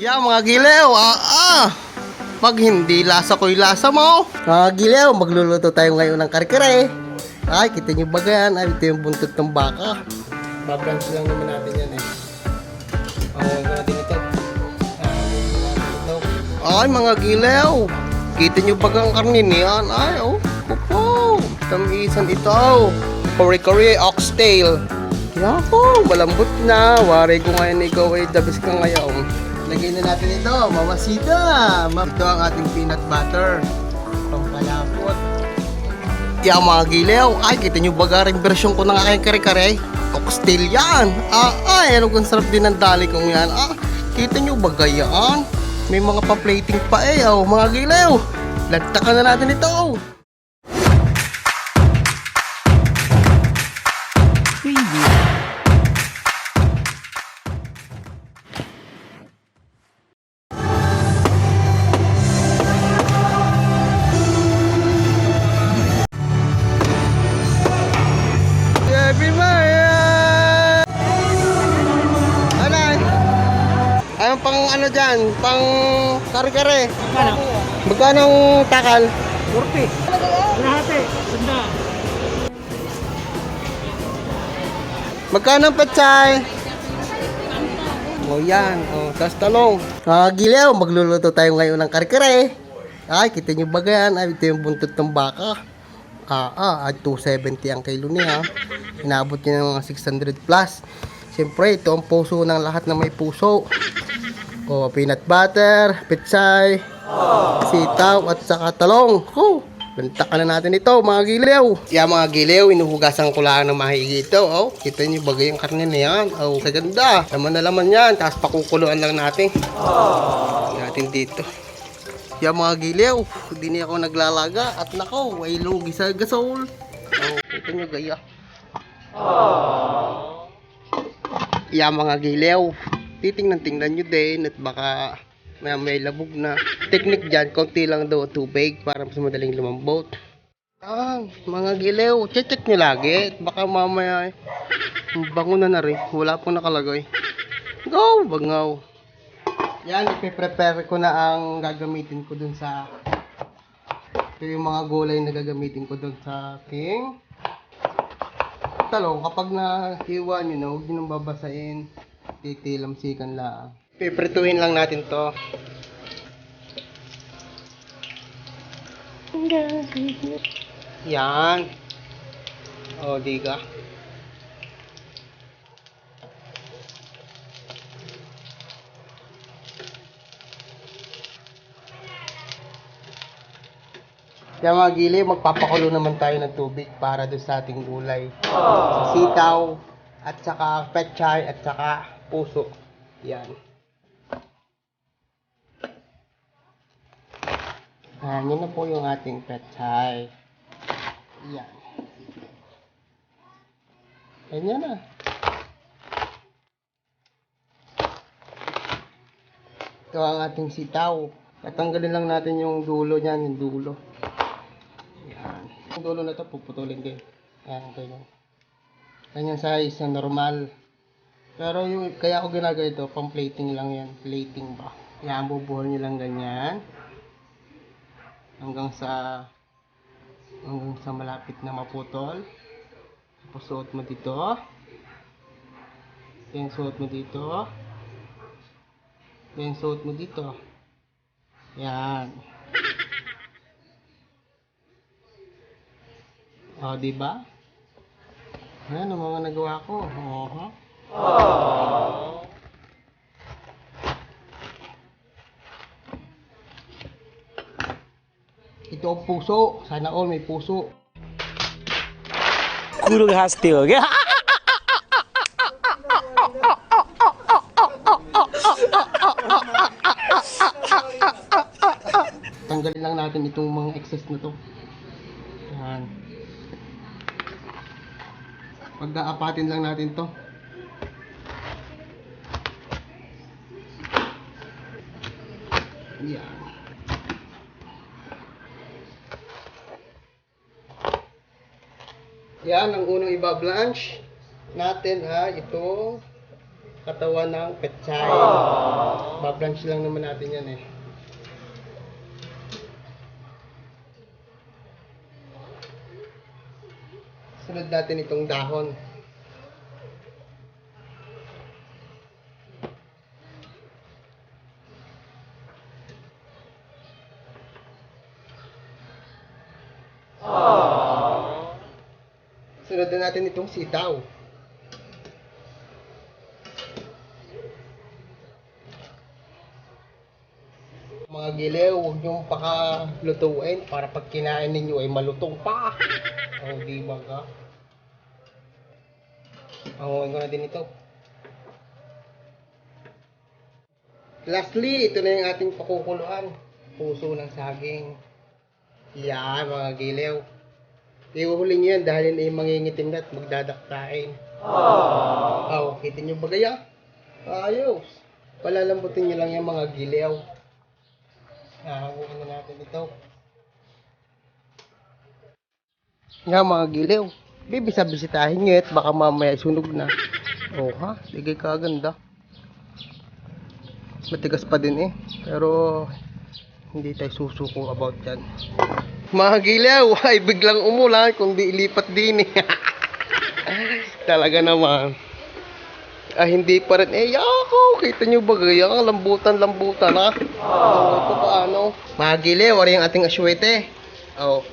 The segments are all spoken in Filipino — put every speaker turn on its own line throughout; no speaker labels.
Yeah, mga gilew, ah, ah. Pag hindi lasa ko'y lasa mo. Mga gilew, magluluto tayo ngayon ng karkare. Ay, kita nyo ba yan? Ay, ito yung buntot ng baka. Babranch lang naman natin yan eh. Pangawag natin ito. Ay, mga gilew. Kita nyo ba ang karnin yan? Ay, oh. Opo. Tamisan ito. Kore-kore oxtail. Yako, malambot na. Wari ko ngayon ikaw ay dabis ka ngayon. Lagyan na natin ito, mamasita. Ma- Ito ang ating peanut butter. Pampalapot. Yeah, mga gilew. Ay, kita nyo ba rin version ko ng aking kare-kare? Oxtail yan. Ah, ay, ano kung sarap din ng dali kong yan. Ah, kita nyo ba gayaan? May mga pa-plating pa eh, oh, mga gilew. Lagtakan na natin ito. Ano dyan? Pang kare-kare?
Ano?
Magkano ang takal?
40. Lahati. Sanda.
Magkano ang pechay? O yan, o, tapos talong. Ah, gilew, magluluto tayo ngayon ng kare-kare. Ay, kita nyo ba yan? Ay, ito yung buntot ng baka. Ah, ah, at 270 ang kilo niya. Inabot niya ng mga 600 plus. Siyempre, ito ang puso ng lahat na may puso. O, peanut butter, pechay, sitaw, at saka talong. Oh, Bantakan na natin ito, mga giliw. Yeah, mga giliw, inuhugasan ko lang ng mahigi ito. Oh, kita niyo bagay yung karne na yan. Oh, kaganda. Laman na laman yan. Tapos pakukuluan lang natin. Natin dito. Yeah, mga giliw, hindi niya ako naglalaga. At nako, ay lugi sa gasol. Oh, kita niyo gaya. Yeah, mga giliw. Titingnan-tingnan nyo din at baka may, may labog na. Technique dyan, konti lang daw tubig para mas madaling lumambot. Ah, mga giliw, check nyo lagi. At Baka mamaya, eh, bango na na rin. Wala pong nakalagay. Go, bangaw. Yan, ipiprepare ko na ang gagamitin ko dun sa... Ito yung mga gulay na gagamitin ko dun sa aking talong. Kapag nahiwa nyo na, huwag nyo nang babasain. Titilamsikan lang. Piprituhin lang natin to. Yan. O, di ka. Kaya mga gili, magpapakulo naman tayo ng tubig para doon sa ating gulay. Sa sitaw, at saka pechay, at saka puso. Yan. Yan, yun na po yung ating pechay. Yan. Ganyan na. Ito ang ating sitaw. Tatanggalin lang natin yung dulo niyan, yung dulo. Yan. Yung dulo na to puputulin din. Yan, ganyan. Ganyan size na normal. Pero yung kaya ako ginagawa ito, pang plating lang yan. Plating ba? Yan, bubuhol nyo lang ganyan. Hanggang sa hanggang sa malapit na maputol. Tapos suot mo dito. Then suot mo dito. Then suot mo dito. Yan. O, di ba? Yan ang mga nagawa ko. Aww. Ito ang puso. Sana all may puso.
Kulog hasti, okay?
Tanggalin lang natin itong mga excess na to. Yan. Pag-aapatin lang natin to. Yan. Yan, ang unang iba-blanch natin ay itong katawan ng pechay. Babi Kaka-planch lang naman natin yan eh. Sunod natin itong dahon. Sunod na natin itong sitaw. Mga gilew, huwag niyong pakalutuin para pag kinain ninyo ay malutong pa. O, di ba ka? Panguhin ko na din ito. Lastly, ito na yung ating pakukuluan. Puso ng saging. Yan, mga gilew. Iuhuli niyo yan dahil ay mangingitim na at magdadaktain. Oh, kita niyo ba gaya? Ayos. Palalambutin niyo lang yung mga gilew. Nahanguin na natin ito. Nga mga gilew. Bibisa-bisitahin nyo at baka mamaya sunog na. Oh ha, ligay ka ganda. Matigas pa din eh. Pero hindi tayo susuko about yan. Mga gilew, ay biglang umulan kung di ilipat din eh. Talaga naman. Ah, hindi pa rin. Eh, yako! Kita nyo ba gaya? Lambutan-lambutan ha? Oh. Ito paano? Mga gilew, wala yung ating aswete. Oh,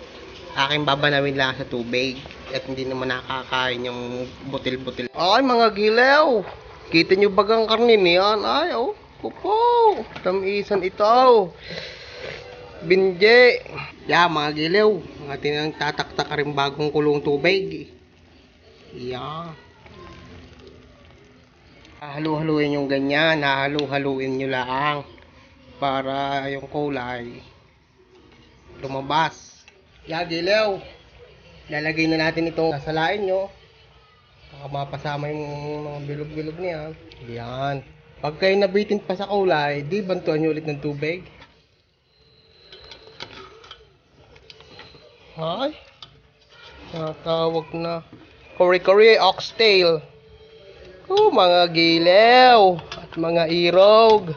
aking babanawin lang sa tubig. At hindi naman nakakain yung butil-butil. Ay, mga gilew! Kita nyo bagang karnin yan? Ay, oh. Kupo! Tamisan ito. Binje. Yeah, mga gilew. Mga tinang tataktak rin bagong kulong tubig. Yeah. Halu-haluin yung ganyan. Halu-haluin nyo lang. Para yung kulay lumabas. Yeah, gilew. Lalagay na natin itong sasalain nyo. Baka mapasama yung mga bilog-bilog niya. Yan. Pag kayo nabitin pa sa kulay, di bantuan nyo ulit ng tubig. Ay. Natawag na. Kori-kori, oxtail. Oh, mga gilew at mga irog.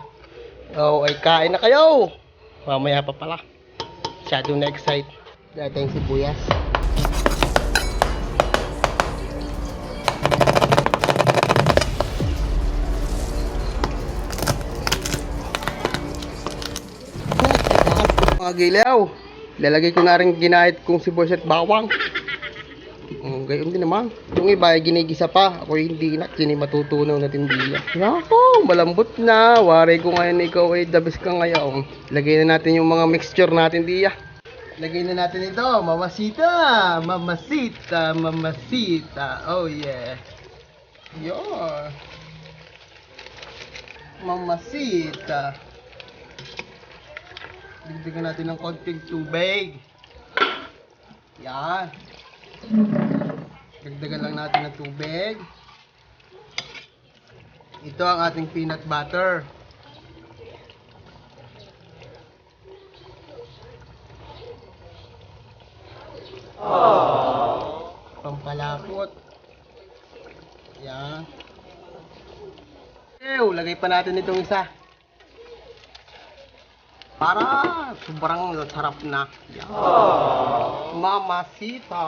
Oh, ay kain na kayo. Mamaya pa pala. Masyado na excite. Dahil tayong sibuyas. Mga gilaw. Lalagay ko na rin ginahit kong sibuyas at bawang. Mm, gayon din naman. Yung iba ay ginigisa pa. Ako hindi na. Kini matutunaw na tindiya. Yako, malambot na. Wari ko ngayon ikaw ay dabis ka ngayon. Lagay na natin yung mga mixture natin diya. Lagay na natin ito. Mamasita. Mamasita. Mamasita. Oh yeah. Yon. Mamasita. Dagdagan natin ng konting tubig. Yan. Dagdagan lang natin ng tubig. Ito ang ating peanut butter. Pampalapot. Yan. Ew, lagay pa natin itong isa. Para sobrang sarap na. Yan. Mamacita.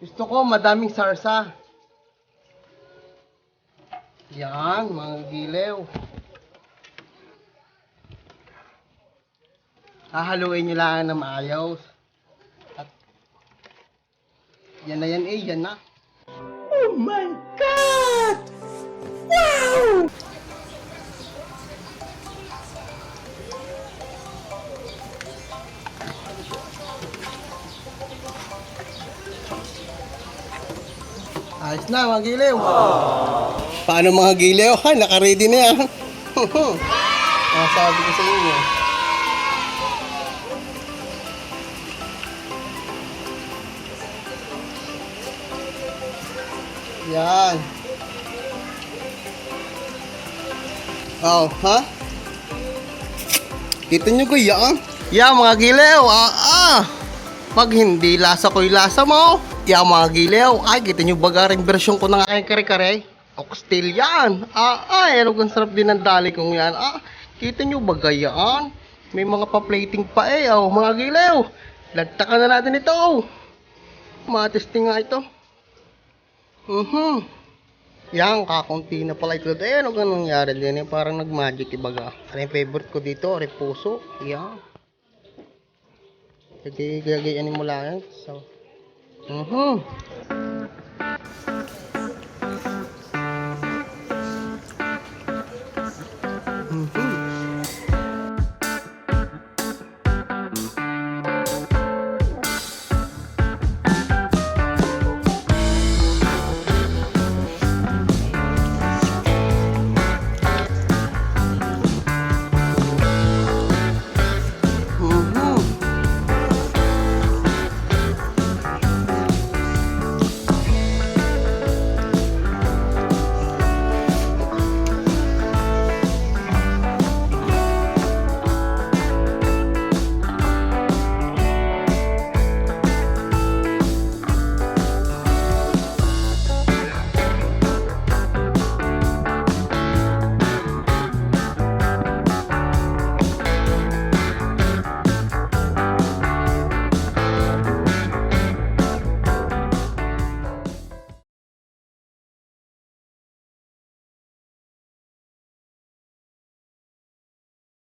Gusto ko madaming sarsa. Yan, mga gilew. Hahaluin nyo lang na maayos. At yan na yan eh, yan na. Oh my God! Wow! Ayos na mga gilew. Paano mga gilew? Ha, naka-ready na yan. Ang sabi ko sa inyo. Yan. Oh, ha? Kita nyo ko yan? Yan mga gilew, ah, ah. Pag hindi lasa ko'y lasa mo, yung mga gilew, ay, kita nyo baga rin version ko ng aking kare-kare? Oxtail yan. Ah, ay, ano kang sarap din ng dali kong yan. Ah, kita nyo baga yan? May mga pa-plating pa eh, oh, mga gilew. Lagtakan na natin ito. Matesting nga ito. Mhm. Yan, kakunti na pala ito. Eh, ano ganun nangyari din eh? Parang nag-magic, ibaga. Ano yung favorite ko dito? Repuso. Yan. Jadi, gagayanin mo lang. So, mhm.